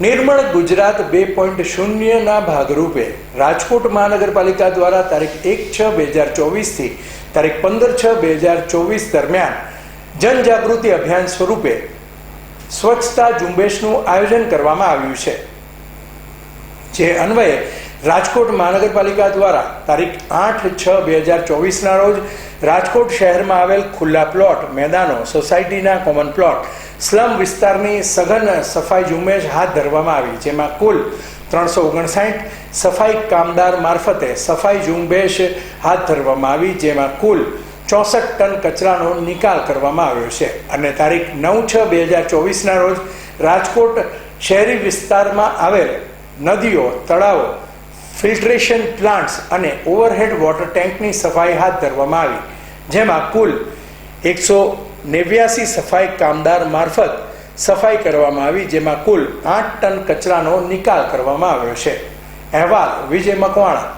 નિર્મળ ગુજરાત બે પોઈન્ટ શૂન્યના ભાગરૂપે રાજકોટ મહાનગરપાલિકા દ્વારા તારીખ એક છ બે હજાર ચોવીસથી તારીખ પંદર છ બે હજાર ચોવીસ દરમિયાન જનજાગૃતિ અભિયાન સ્વરૂપે સ્વચ્છતા ઝુંબેશનું આયોજન કરવામાં આવ્યું છે. જે અન્વયે રાજકોટ મહાનગરપાલિકા દ્વારા તારીખ આઠ છ બે હજાર ચોવીસના રોજ રાજકોટ શહેરમાં આવેલ ખુલ્લા પ્લોટ, મેદાનો, સોસાયટીના કોમન પ્લોટ સ્લમ વિસ્તારની સઘન સફાઈ ઝુંબેશ હાથ ધરવામાં આવી, જેમાં કુલ ત્રણસો ઓગણસાઠ સફાઈ કામદાર મારફતે સફાઈ ઝુંબેશ હાથ ધરવામાં આવી, જેમાં કુલ ચોસઠ ટન કચરાનો નિકાલ કરવામાં આવ્યો છે. અને તારીખ નવ છ બે હજાર ચોવીસના રોજ રાજકોટ શહેરી વિસ્તારમાં આવેલ નદીઓ, તળાવો ફિલ્ટ્રેશન પ્લાન્ટ્સ અને ઓવરહેડ વોટર ટેન્કની સફાઈ હાથ ધરવામાં આવી. જેમાં કુલ એકસો નેવ્યાસી સફાઈ કામદાર મારફત સફાઈ કરવામાં આવી, જેમાં કુલ આઠ ટન કચરાનો નિકાલ કરવામાં આવ્યો છે. અહેવાલ વિજય મકવાણા